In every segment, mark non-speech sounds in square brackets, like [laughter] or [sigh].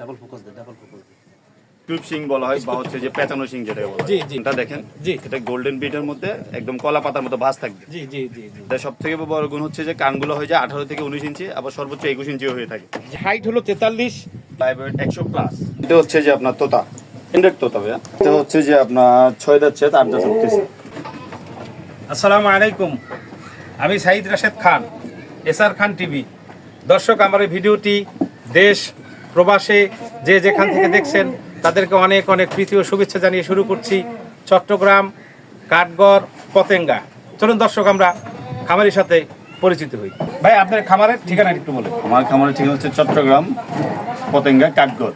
Double focus দে double focus দে। Cube সিং বলা হয় বা হচ্ছে যে পেঁচানো সিং যেটাকে বলা জি, জি। এটা দেখেন। জি। এটা গোল্ডেন বিটের মধ্যে একদম কলা পাতার মতো ভাঁজ থাকবে। জি জি জি এটা সব থেকে বড় গুণ হচ্ছে যে কানগুলো হয়ে যায় আঠারো থেকে উনিশ ইঞ্চি আবার সর্বোচ্চ একুশ ইঞ্চিও হয়ে থাকে। হাইট হলো তেতাল্লিশ। লাইভ একশো প্লাস এটা হচ্ছে যে আপনার তোতা। ইন্ডেক্ট তোতা ভাইয়া। এটা হচ্ছে যে আপনার ছয় যাচ্ছে আট যাচ্ছে উঠতেছে। আসসালামু আলাইকুম। আমি সাইদ রাশেদ খান এসআর খান টিভি। দর্শক আমার এই ভিডিওটি দেশ প্রবাসে যে যেখান থেকে দেখছেন তাদেরকে অনেক অনেক প্রীতি ও শুভেচ্ছা জানিয়ে শুরু করছি চট্টগ্রাম কাঠগড় পতেঙ্গা। চলুন দর্শক আমরা খামারের সাথে পরিচিত হই। ভাই আপনার খামারের ঠিকানা একটু বলেন। আমার খামারের ঠিক হচ্ছে চট্টগ্রাম পতেঙ্গা কাঠগড়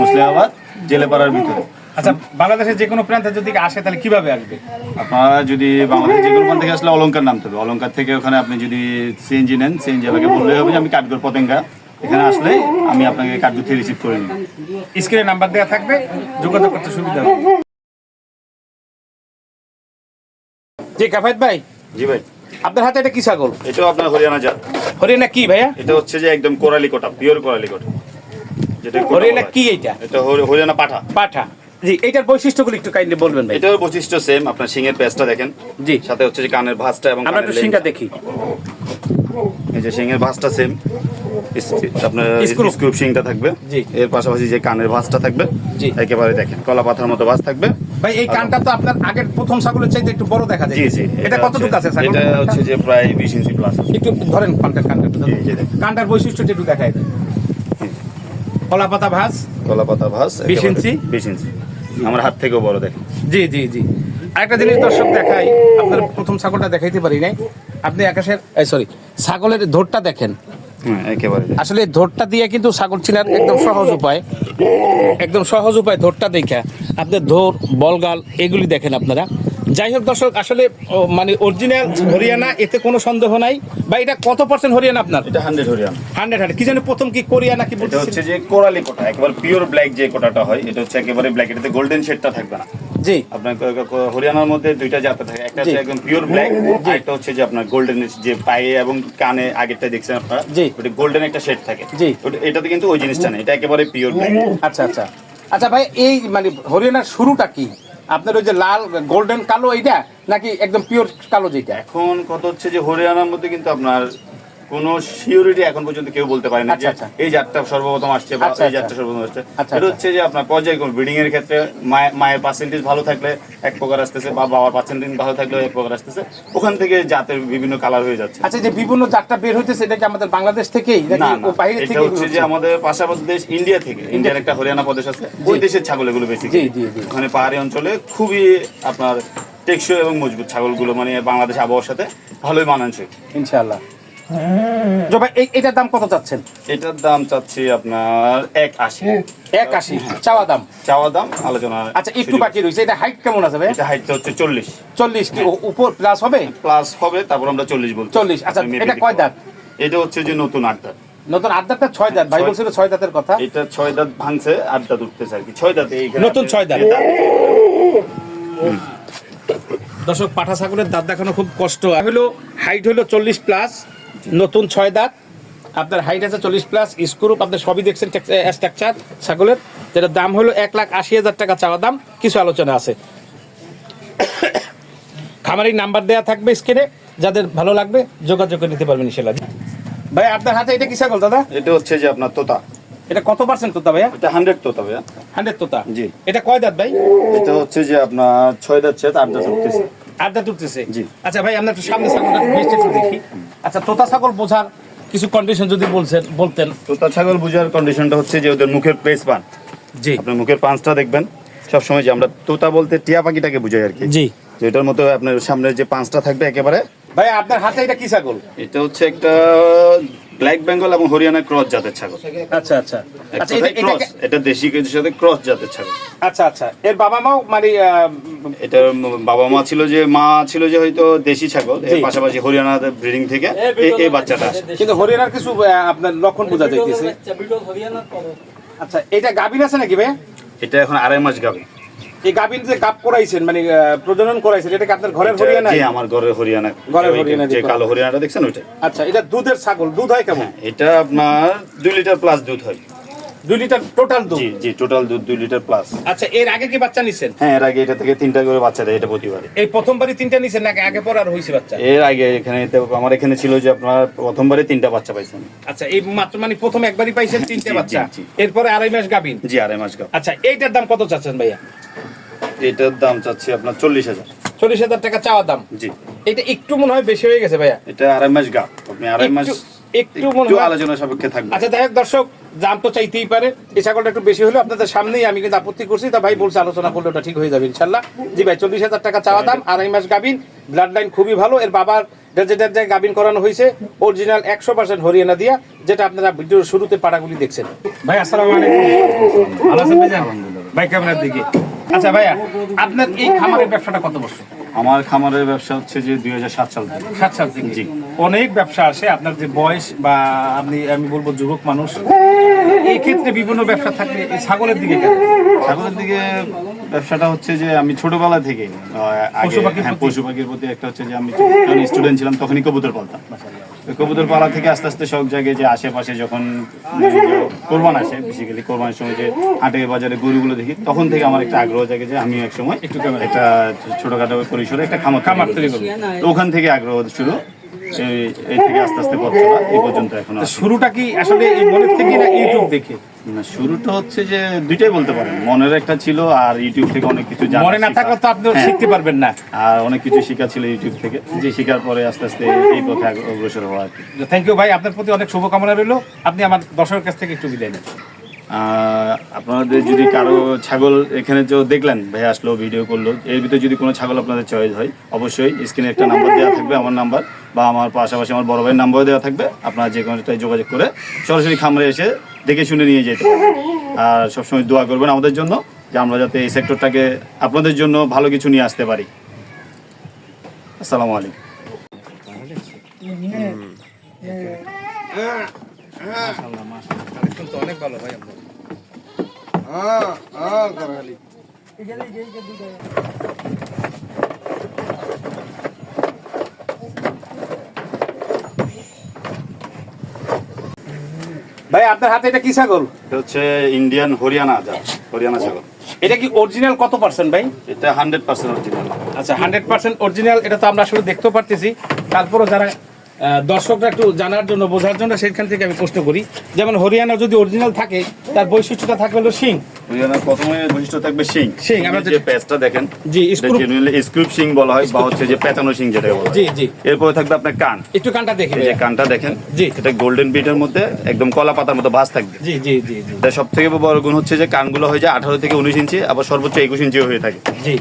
মুসলিমাবাদ জেলেপাড়ার ভিতরে। আচ্ছা বাংলাদেশের যে কোনো প্রান্তে যদি আসে তাহলে কীভাবে আসবে? আপনারা যদি বাংলাদেশ যে কোনো প্রান্ত থেকে আসলে অলঙ্কার নামতে হবে। অলঙ্কার থেকে ওখানে আপনি যদি সিএনজি নেন সিএনজি আমাকে বললেই হবে যে আমি কাঠগড় পতেঙ্গা। এখানে আসলে আমি আপনাকে কাঠগড় থেকে রিসিভ করে নিব। স্ক্রিনে নাম্বার দেওয়া থাকবে যোগাযোগ করতে সুবিধা হবে। জি কাফায়েত ভাই। জি ভাই। আপনার হাতে এটা কি ছাগল? এটাও আপনার হরিয়ানা জাত। হরিয়ানা কি ভাইয়া? এটা হচ্ছে যে একদম কোরালি কোটা পিওর কোরালি কোটা। যেটা হরিয়ানা কি এইটা? এটা হরি- হরিয়ানা পাঠা। পাঠা। জি এইটার বৈশিষ্ট্যগুলো একটু কাইন্ডলি বলবেন ভাই। এটার বৈশিষ্ট্য সেম আপনার সিংয়ের পেস্টটা দেখেন। জি। সাথে হচ্ছে যে কানের ভাঁজটা এবং আমরা একটু। সিংটা দেখি। এই যে সিংয়ের ভাঁজটা সেম আপনার। স্ক্রুপ থাকবে। এর পাশাপাশি যে কানের ভাঁজটা থাকবে। একেবারে দেখেন কলা পাতার মতো ভাঁজ থাকবে। ভাই এই কানটা তো আপনার আগের প্রথম ছাগলের চাইতে একটু বড় দেখা যায়। জি জি এটা কতটুকু আছে ছাগল? এটা হচ্ছে যে প্রায় বিশ ইঞ্চি প্লাস একটু ধরেন কানটার কানটা। কানটার বৈশিষ্ট্যটা একটু দেখায়। দেন কলা পাতা ভাস কলা পাতা ভাঁজ 20 ইঞ্চি? বিশ ইঞ্চি। আমার হাত থেকেও বড় দেখেন। জি জি জি। আরেকটা জিনিস দর্শক দেখাই আপনার প্রথম ছাগলটা দেখাইতে পারি নাই। আপনি আকাশের সরি ছাগলের ধরটা দেখেন। আসলে ধরটা দিয়ে কিন্তু ছাগল চিনার একদম সহজ উপায়। একদম সহজ উপায় ধরটা দেখা। আপনি ধর বলগাল এগুলি দেখেন আপনারা। যাই হোক দর্শক আসলে মানে অরিজিনাল হরিয়ানা এতে কোনো সন্দেহ নাই। বা এটা কত পার্সেন্ট হরিয়ানা আপনার? এটা হান্ড্রেড হরিয়ানা। হান্ড্রেড হান্ড্রেড কি জানি প্রথম কি কোরিয়ানা কি বলতে হচ্ছে যে কোরালি কোটা একেবারে পিওর ব্ল্যাক যে কোটাটা হয় এটা হচ্ছে একেবারে ব্ল্যাক এটাতে গোল্ডেন শেডটা থাকবে না। জি। আপনার হরিয়ানার মধ্যে দুইটা জাত থাকে। একটা হচ্ছে একদম পিওর ব্ল্যাক আর একটা হচ্ছে যে আপনার গোল্ডেন যে পায়ে এবং কানে আগেরটা দেখছেন আপনারা? জি। ওটা গোল্ডেন একটা শেড থাকে। জি। এটাতে কিন্তু ওই জিনিসটা নেই। এটা একেবারে পিওর ব্ল্যাক আচ্ছা আচ্ছা। আচ্ছা ভাই এই মানে হরিয়ানার শুরুটা কি? আপনার ওই যে লাল গোল্ডেন কালো এইটা নাকি একদম পিওর কালো যেটা? এখন কত হচ্ছে যে হরিয়ানার মধ্যে কিন্তু আপনার কোন সিওরিটি এখন পর্যন্ত কেউ বলতে পারে না যে আচ্ছা, আচ্ছা। এই জাতটা সর্বপ্রথম আসছে বা আচ্ছা, এই। জাতটা সর্বপ্রথম আসছে। এটা। হচ্ছে যে আপনার পর্যায়ক্রম ব্রিডিং এর ক্ষেত্রে মায়ের পার্সেন্টেজ ভালো থাকলে এক প্রকার আসতেছে বা বাবার পার্সেন্টেজ ভালো থাকলে এক প্রকার আসতেছে। ওখান থেকে জাতের বিভিন্ন কালার হয়ে যাচ্ছে। আচ্ছা যে বিভিন্ন জাতটা বের হইতেছে এটা কি আমাদের বাংলাদেশ থেকেই? না বাইরে থেকে হচ্ছে যে আমাদের পাশাপাশি দেশ ইন্ডিয়া থেকে। ইন্ডিয়ার একটা হরিয়ানা প্রদেশ আছে। ওই দেশের ছাগল এগুলো বেশি। ওখানে পাহাড়ি অঞ্চলে খুবই আপনার টেকসই এবং মজবুত ছাগলগুলো মানে বাংলাদেশ আবহাওয়ার সাথে ভালোই মানানসই। ইনশাআল্লাহ। এটার দাম কত চাচ্ছেন? এটার দাম চাচ্ছি আপনার এক আশি। এক আশি চাওয়া দাম? চাওয়া দাম আলোচনা আচ্ছা একটু বাকি রয়েছে এটা হাইট কেমন আছে ভাই? এটা হাইটটা হচ্ছে চল্লিশ। চল্লিশ কি উপর প্লাস হবে? প্লাস হবে তারপর আমরা চল্লিশ বলছি 40 আচ্ছা, এটা কয় দাঁত? এটা হচ্ছে যে নতুন আট দাঁত। নতুন আট দাঁতটা ছয় দাঁত? ভাই বলছিল ছয় দাঁতের কথা। এটা ছয় দাঁত ভাঙছে আট দাঁত উঠতেছে আর কি। ছয় দাঁত নতুন ছয় দাঁত। দর্শক পাঠা ছাগলের দাঁত দেখানো খুব কষ্ট। হলো হাইট হলো চল্লিশ প্লাস নতুন ছয় দাঁত আপনার হাইট আছে চল্লিশ প্লাস স্ক্রুপ আপনি সবই দেখছেন স্ট্রাকচার ছাগলের যেটার দাম হলো এক লাখ আশি হাজার টাকা চাওয়া দাম কিছু আলোচনা আছে। খামারি নাম্বার দেওয়া থাকবে স্ক্রিনে যাদের ভালো লাগবে যোগাযোগ করে নিতে পারবেন ইনশাল্লাহ ভাই আপনার হাতে এটা কি ছাগল দাদা? এটা হচ্ছে যে আপনার তোতা। এটা কত পার্সেন্ট তোতা ভাইয়া? এটা হান্ড্রেড তোতা ভাইয়া। হান্ড্রেড তোতা? জি। এটা কয় দাঁত ভাই? এটা হচ্ছে যে আপনার ছয় দাঁত ছেদ আট দাঁত উঠতেছে। আড্ডা তুলতেছে জি। আচ্ছা ভাই আমরা একটু সামনে একটু দেখি। আচ্ছা তোতা ছাগল বোঝার কিছু কন্ডিশন যদি বলছেন বলতেন। তোতা ছাগল বোঝার কন্ডিশনটা হচ্ছে যে ওদের মুখের প্লেস পান জি। আপনার মুখের পাঁচটা দেখবেন। সবসময় যে আমরা তোতা বলতে টিয়া পাখিটাকে বুঝাই আর কি। জি। যেটার এটার মতো আপনার সামনে যে পাঁচটা থাকবে একেবারে ভাই আপনার হাতে এটা কি ছাগল? এটা হচ্ছে একটা ব্ল্যাক বেঙ্গল এবং হরিয়ানা ক্রস জাতের ছাগল। আচ্ছা আচ্ছা। আচ্ছা এটা ক্রস এটা দেশি কিছুর সাথে ক্রস জাতের ছাগল। আচ্ছা আচ্ছা। এর বাবা মাও মানে এটা বাবা মা ছিল যে মা ছিল যে হয়তো দেশি ছাগল এর পাশাপাশি হরিয়ানা ব্রিডিং থেকে এই- বাচ্চাটা আসে কিন্তু হরিয়ানার কিছু আপনার লক্ষণ বোঝা যাইতেছে। আচ্ছা এটা গাবিন আছে নাকি ভাই? এটা এখন আড়াই মাস গাবে এই গাবিন যে গাব করাইছেন মানে প্রজনন করাইছেন এটা কি আপনার ঘরের হরিয়ানা? যে আমার ঘরের হরিয়ানা। ঘরের হরিয়ানা যে কালো হরিয়ানাটা দেখছেন ওইটা? আচ্ছা এটা দুধের ছাগল দুধ হয় কেমন? এটা আপনার দুই লিটার প্লাস দুধ হয়। দুই লিটার টোটাল দুধ? জি জি টোটাল দুধ দুই লিটার প্লাস আচ্ছা এর আগে কি বাচ্চা নিছেন? হ্যাঁ এর আগে এটা থেকে তিনটা করে বাচ্চা দেয় এটা প্রতিবারে। এই প্রথমবারই তিনটা নিছেন নাকি আগে পর আর হয়েছে বাচ্চা? এর আগে এখানে আমার এখানে ছিল যে আপনার প্রথমবারে তিনটা বাচ্চা পাইছেন। আচ্ছা এই মাত্র মানে প্রথম একবারই পাইছেন [laughs] তিনটে বাচ্চা। জি, জি। এরপরে আড়াই মাস গাবিন জি আড়াই মাস গাপ আচ্ছা এইটার দাম কত চাচ্ছেন ভাইয়া? এটার দাম চাচ্ছি আপনার চল্লিশ হাজার। চল্লিশ হাজার টাকা চাওয়া দাম? জি। এটা একটু মনে হয় বেশি হয়ে গেছে ভাইয়া। এটা আড়াই মাস গাপ আপনি আড়াই মাস একটু- মনে হয়- আলোচনা সাপেক্ষে থাকবে। আচ্ছা হোক দর্শক দাম তো চাইতেই পারে। এই ছাগলটা একটু বেশি হলো আপনাদের সামনেই আমি কিন্তু আপত্তি করছি। তা ভাই বলছে আলোচনা করলে ওটা ঠিক হয়ে যাবে ইনশাল্লাহ। জি ভাই চল্লিশ হাজার টাকা চাওয়া দাম আড়াই মাস গাবিন ব্লাড লাইন খুবই ভালো। এর বাবার যেটা যে গাবিন করানো হয়েছে। অরিজিনাল একশো পার্সেন্ট হরিয়ানা দিয়া যেটা আপনারা ভিডিওর শুরুতে পাড়াগুলি দেখছেন। ভাই আসসালামু আলাইকুম। ভাই কেমনের দিকে আচ্ছা ভাইয়া আপনার এই খামারের ব্যবসাটা কত বছর? আমার খামারের ব্যবসা হচ্ছে যে দুই সাত সাল থেকে। সাত সাল থেকে। জি। অনেক ব্যবসা আসে আপনার যে বয়স বা আপনি আমি বলব যুবক মানুষ এই ক্ষেত্রে বিভিন্ন ব্যবসা থাকলে এই ছাগলের দিকে কেন? ছাগলের দিকে ব্যবসাটা হচ্ছে যে আমি ছোটবেলা থেকে আহ, আগে পশু পাখির হ্যাঁ, প্রতি? পশু পাখির প্রতি একটা হচ্ছে যে আমি যখন স্টুডেন্ট ছিলাম তখনই কবুতর পালতাম। ওই কবুতর পালা থেকে আস্তে আস্তে সব জায়গায় যে আশেপাশে যখন কোরবান আসে বেসিক্যালি কোরবানের সময় যে হাটে বাজারে গরুগুলো দেখি তখন থেকে আমার একটা আগ্রহ জাগে যে আমি এক সময় একটু একটা ছোটখাটো পরিসরে একটা খামার খামার তৈরি করি করব। ওখান থেকে আগ্রহ শুরু। এই- থেকে আস্তে আস্তে পথ চলা এই পর্যন্ত এখন শুরুটা কি আসলে এই মনের থেকে না ইউটিউব দেখে? না শুরুটা হচ্ছে যে দুইটাই বলতে পারেন। মনের একটা ছিল আর ইউটিউব থেকে অনেক কিছু জানা মনে না। থাকলে তো আপনি হ্যাঁ, শিখতে পারবেন না। আর অনেক কিছু শেখা ছিল ইউটিউব থেকে। যে শেখার পরে আস্তে আস্তে এই পথে অগ্রসর হওয়া আর কি। থ্যাংক ইউ ভাই আপনার প্রতি অনেক শুভকামনা রইল। আপনি আমার দর্শকের কাছ থেকে একটু বিদায় নেন। আপনাদের যদি কারও ছাগল এখানে যে দেখলেন ভাই আসলো ভিডিও করল এর ভিতরে যদি কোনো ছাগল আপনাদের চয়েস হয় অবশ্যই স্ক্রিনে একটা নাম্বার দেওয়া থাকবে আমার নাম্বার বা আমার পাশাপাশি আমার বড় ভাইয়ের নাম্বারও দেওয়া থাকবে আপনারা যে কোনোটাই যোগাযোগ করে সরাসরি খামারে এসে দেখে শুনে নিয়ে যেতে আর সবসময় দোয়া করবেন আমাদের জন্য যে আমরা যাতে এই সেক্টরটাকে আপনাদের জন্য ভালো কিছু নিয়ে আসতে পারি আসসালামু আলাইকুম অনেক ভালো ভাই ভাই আপনার হাতে এটা কি ছাগল? এটা হচ্ছে ইন্ডিয়ান হরিয়ানা যা হরিয়ানা ছাগল। এটা কি অরিজিনাল কত পার্সেন্ট ভাই? এটা হান্ড্রেড পার্সেন্ট অরিজিনাল আচ্ছা হান্ড্রেড পার্সেন্ট অরিজিনাল এটা তো আমরা আসলে দেখতে পারতেছি। তারপরও যারা দর্শকরা একটু জানার জন্য বোঝার জন্য সেখান থেকে আমি প্রশ্ন করি। যেমন হরিয়ানা যদি অরিজিনাল থাকে তার বৈশিষ্ট্যটা থাকবে হলো সিং হরিয়ানার প্রথমে বৈশিষ্ট্য থাকবে শিং। শিং, আমরা যে প্যাচটা দেখেন জি, screw- স্ক্রুপ শিং বলা হয় বা হচ্ছে যে পেঁচানো শিং যেটা বলা জি জি। এরপরে থাকবে আপনার কান। একটু কানটা দেখি এই যে কানটা দেখেন জি। এটা গোল্ডেন বিটের মধ্যে একদম কলা পাতার মতো ভাঁজ থাকবে। জি জি জি এটা বড় গুণ হচ্ছে যে কানগুলো হয়ে যায় আঠারো থেকে উনিশ ইঞ্চি আবার সর্বোচ্চ একুশ ইঞ্চি হয়ে থাকে। জি।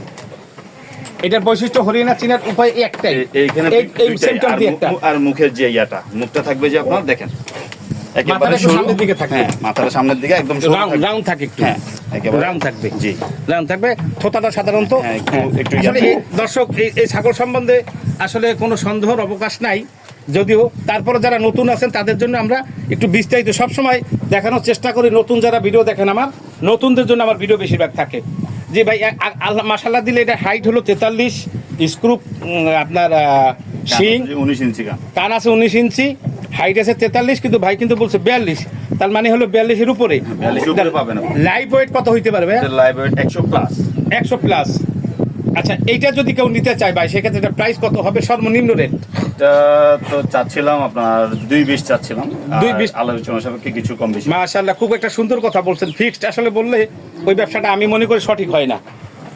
এটার বৈশিষ্ট্য হরিয়ানা চিনার উপায় একটাই। এইখানে এই- এই সেন্টার আর দিয়ে একটা। আর মুখের যে ইয়াটা মুখটা থাকবে যে আপনার দেখেন। সামনের দিকে থাকবে। হ্যাঁ মাথাটা সামনের দিকে একদম রাউন্ড থাকে একটু। হ্যাঁ, রাউন্ড থাকবে। জি। রাউন্ড থাকবে। থোতাটা সাধারণত হ্যাঁ, একটু- একটু আসলে দর্শক এই- এই ছাগল সম্বন্ধে আসলে কোনো সন্দেহর অবকাশ নাই। যদিও তারপরে যারা নতুন আছেন তাদের জন্য আমরা একটু বিস্তারিত সবসময় দেখানোর চেষ্টা করি। নতুন যারা ভিডিও দেখেন আমার নতুনদের জন্য আমার ভিডিও বেশিরভাগ থাকে। জি ভাই আল্লাহ মাসাল্লাহ দিলে এটা হাইট হলো তেতাল্লিশ স্ক্রু আপনার শিং। উনিশ ইঞ্চি কান। আছে উনিশ ইঞ্চি হাইট আছে তেতাল্লিশ কিন্তু ভাই কিন্তু বলছে বিয়াল্লিশ। তার মানে হলো বিয়াল্লিশের উপরে। 42 এর উপরে পাবেন আপনি। লাইভ ওয়েট কত হইতে পারবে লাইভ ওয়েট একশো প্লাস একশো প্লাস আচ্ছা এইটা যদি কেউ নিতে চায় ভাই সেক্ষেত্রে এটা প্রাইস কত হবে? সর্বনিম্ন রেট এটা তো চাচ্ছিলাম আপনার দুই বিশ চাচ্ছিলাম। দুই বিশ? আলোচনা সাপেক্ষে কিছু কম বেশি। মাশাল্লাহ খুব একটা সুন্দর কথা বলছেন। ফিক্সড আসলে বললে ওই ব্যবসাটা আমি মনে করি সঠিক হয় না।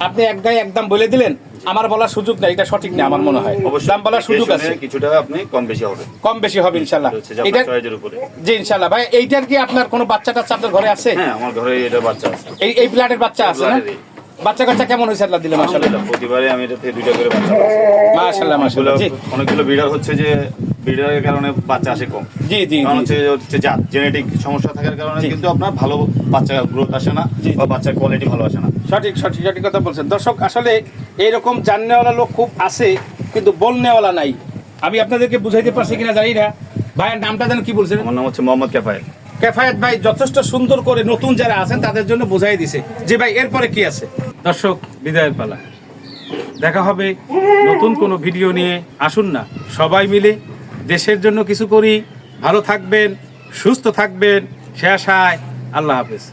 আপনি এক গায়ে একদম বলে দিলেন আমার বলার সুযোগ নাই এটা সঠিক না আমার মনে হয়। দাম বলার সুযোগ আছে। কিছুটা আপনি কম বেশি হবে। কম বেশি হবে ইনশাল্লাহ এটা জি ইনশাল্লাহ ভাই এইটার কি আপনার কোনো বাচ্চা টাচ্চা আপনার ঘরে আছে? হ্যাঁ আমার ঘরে এটা বাচ্চা আছে। এই এই ব্লাডের বাচ্চা আছে না। বাচ্চা কাচ্চা কেমন হয়েছে আল্লাহ দিলে আলহামদুলিল্লাহ, প্রতিবারে আমি এটা থেকে দুইটা করে বাচ্চা। মাশাল্লাহ অনেকগুলো জি। অনেকগুলো বিড়াল হচ্ছে যে বিড়ালের কারণে বাচ্চা আসে কম। জি জি কারণ হচ্ছে যে হচ্ছে জাত জেনেটিক সমস্যা থাকার কারণে কিন্তু আপনার ভালো বাচ্চা গ্রোথ আসে না বা বাচ্চার কোয়ালিটি ভালো আসে না। সঠিক সঠিক সঠিক কথা বলছেন। দর্শক আসলে এইরকম জাননেওয়ালা লোক খুব আছে কিন্তু বলনেওয়ালা নাই। আমি আপনাদেরকে বুঝাইতে পারছি কিনা জানি না। ভাইয়ের নামটা যেন কি বলছেন? আমার নাম হচ্ছে মোহাম্মদ ক্যাফায়েল কেফায়েত ভাই যথেষ্ট সুন্দর করে নতুন যারা আছেন তাদের জন্য বুঝাই দিছে। যে ভাই এরপরে কি আছে? দর্শক, বিদায়ের পালা। দেখা হবে নতুন কোনো ভিডিও নিয়ে। আসুন না, সবাই মিলে দেশের জন্য কিছু করি। ভালো থাকবেন, সুস্থ থাকবেন। সে আশায় আল্লাহ হাফেজ।